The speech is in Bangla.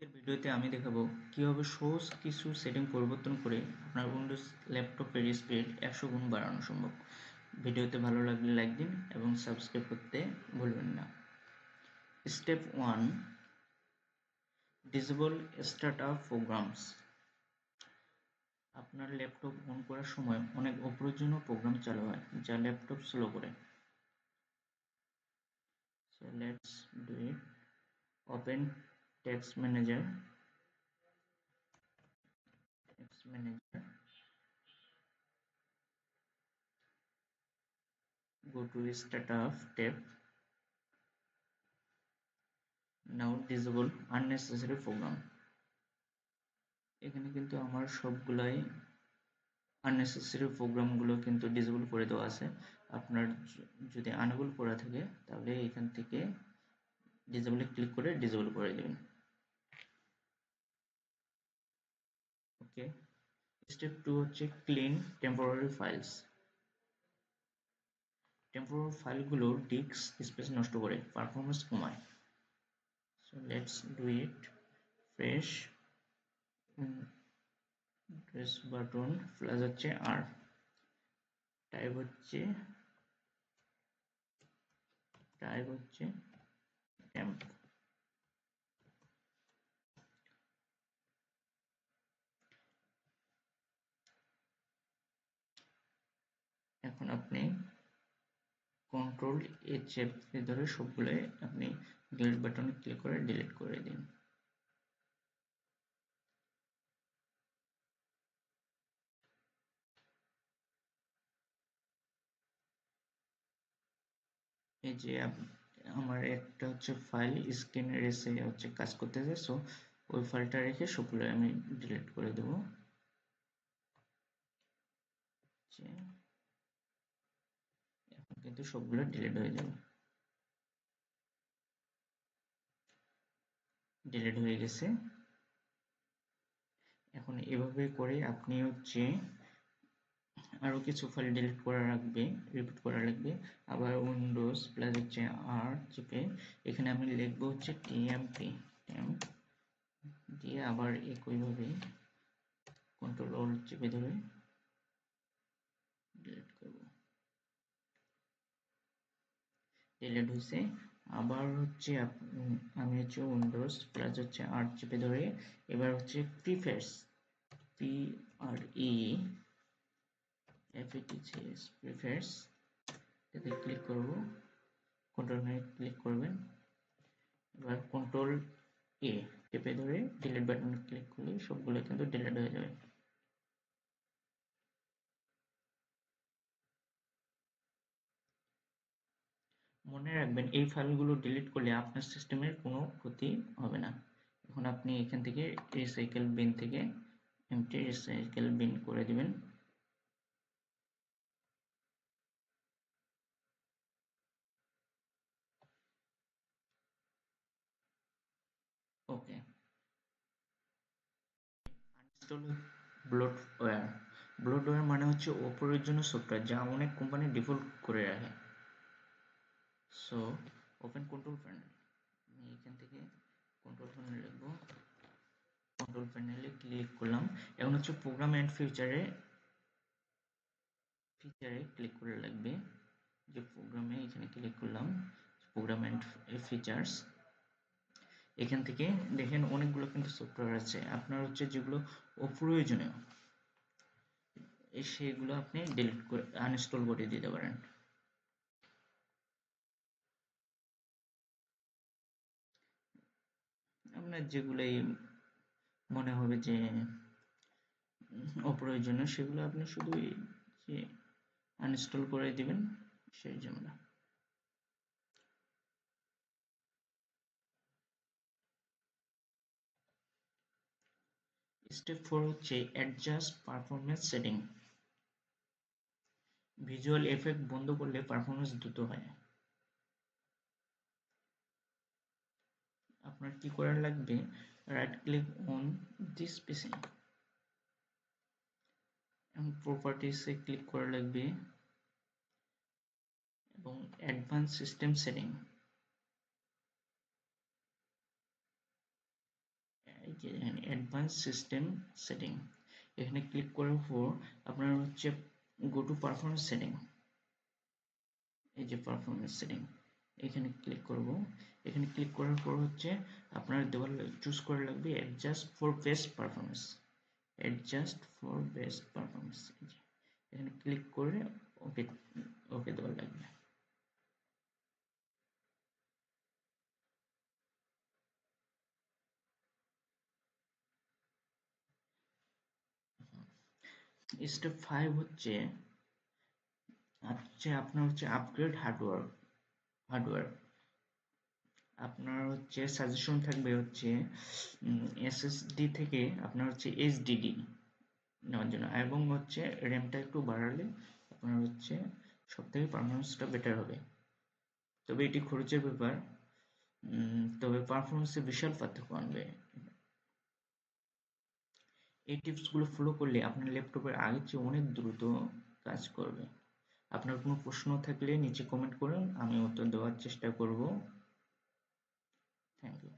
আজকের ভিডিওতে আমি দেখাবো কীভাবে সহজ কিছু সেটিং পরিবর্তন করে আপনার উইন্ডোজ ল্যাপটপের স্পিড একশো গুণ বাড়ানো সম্ভব। ভিডিওতে ভালো লাগলে লাইক দিন এবং সাবস্ক্রাইব করতে ভুলবেন না। Step one disable start up programs আপনার ল্যাপটপ অন করার সময় অনেক অপ্রয়োজনীয় প্রোগ্রাম চালু হয়, যা ল্যাপটপ স্লো করে। So, let's do it. Open text manager. Text manager. Go to startup tab now disable unnecessary program. এখানে কিন্তু আমার সবগুলাই আননেসেসারি প্রোগ্রামগুলো কিন্তু ডিসেবল করে দেওয়া আছে। আপনার যদি আনএবল করা থাকে, তাহলে এখান থেকে ডিসেবলে ক্লিক করে ডিসেবল করে দেবেন। ওকে স্টেপ টু হচ্ছে ক্লিন টেম্পোরারি ফাইলস টেম্পোরারি ফাইলগুলো ডিস্ক স্পেস নষ্ট করে পারফরমেন্স কমায়। So let's do it fresh dress button plus হচ্ছে আর টাইপ হচ্ছে টাইপ হচ্ছে টেম্প এখন আপনি কন্ট্রোল এ চেপে ধরে সবগুলো আপনি ডিলিট বাটনে ক্লিক করে ডিলিট করে দিন। এই যে আমার একটা হচ্ছে ফাইল স্ক্রিনের এসে হচ্ছে কাজ করতেছে সো ওই ফাইলটা রেখে সবগুলো আমি ডিলিট করে দেব। কিন্তু সবগুলো ডিলিট হয়ে যাবে। ডিলিট হয়ে গেছে। এখন এভাবে করে আপনি হচ্ছে আরও কিছু ফাইল ডিলিট করা রাখবে রিপিট করা লাগবে। আবার উইন্ডোজ প্লাস হচ্ছে আর চেপে এখানে আমি লিখব হচ্ছে টিএমপি দিয়ে আবার একইভাবে কন্ট্রোল অল চেপে ধরে ডিলিট করব ডিলিট হয়েছে আবার হচ্ছে আমি হচ্ছে উইন্ডোজ প্লাস হচ্ছে আর চেপে ধরে। এবার হচ্ছে prefers P R E FATCS prefers এতে ক্লিক করব। কন্ট্রোল মেনু ক্লিক করবেন। এবার কন্ট্রোল এ চেপে ধরে ডিলিট বাটনে ক্লিক করলে সবগুলো কিন্তু ডিলিট হয়ে যাবে। মনে রাখবেন, এই ফাইলগুলো ডিলিট করলে আপনার সিস্টেমের কোনো ক্ষতি হবে না। এখন আপনি এখান থেকে রিসাইকেল বিন থেকে এমটি রিসাইকেল বিন করে দিবেন। ওকে আনইনস্টল মানে হচ্ছে অপ্রয়োজনীয় সফটওয়্যার যা অনেক কোম্পানি ডিফল্ট করে রাখে। সো ওপেন কন্ট্রোল প্যানেল আমি এখান থেকে কন্ট্রোল প্যানেল লিখব কন্ট্রোল প্যানেলে ক্লিক করলাম। এখন হচ্ছে প্রোগ্রাম অ্যান্ড ফিচারে ফিচারে ক্লিক করে লাগবে। যে প্রোগ্রামে এখানে ক্লিক করলাম প্রোগ্রাম অ্যান্ড ফিচার্স এখান থেকে দেখেন অনেকগুলো কিন্তু সফটওয়্যার আছে। আপনার হচ্ছে যেগুলো অপ্রয়োজনীয় সেগুলো আপনি ডিলিট করে আনইনস্টল করে দিতে পারেন। আপনার যেগুলোই মনে হবে যে অপ্রয়োজনীয়, সেগুলো আপনি শুধু আনইনস্টল করে দিবেন, সেই জন্য স্টেপ ফোর হচ্ছে adjust performance setting visual effect বন্ধ করলে পারফরমেন্স দ্রুত হয়। আপনার কি করার লাগবে? Right click on this PC এবং প্রপার্টিসে ক্লিক করা লাগবে। এবং advance system setting advance system setting এখানে ক্লিক করার পর আপনার হচ্ছে গো টু পারফরমেন্স সেটিং এই যে পারফরমেন্স সেটিং এখানে ক্লিক করব। এখানে ক্লিক করার পর হচ্ছে আপনার দেওয়াল চুজ করা লাগবে adjust for best performance adjust for best performance এখানে ক্লিক করে ওকে ওকে দেওয়া লাগবে। স্টেপ ফাইভ হচ্ছে হচ্ছে আপনার হচ্ছে আপগ্রেড হার্ডওয়্যার হার্ডওয়্যার আপনার হচ্ছে সাজেশন থাকবে হচ্ছে এসএসডি থেকে আপনার হচ্ছে এইচডিডি নেওয়ার জন্য। এবং হচ্ছে র্যামটা একটু বাড়ালে আপনার হচ্ছে সব থেকে পারফরমেন্সটা বেটার হবে। তবে এটি খরচের ব্যাপার তবে পারফরমেন্সে বিশাল পার্থক্য আনবে। এই টিপসগুলো ফলো করলে আপনার ল্যাপটপের আগের চেয়ে অনেক দ্রুত কাজ করবে। আপনার কোনো প্রশ্ন থাকলে নিচে কমেন্ট করুন আমি উত্তর দেওয়ার চেষ্টা করব। Thank you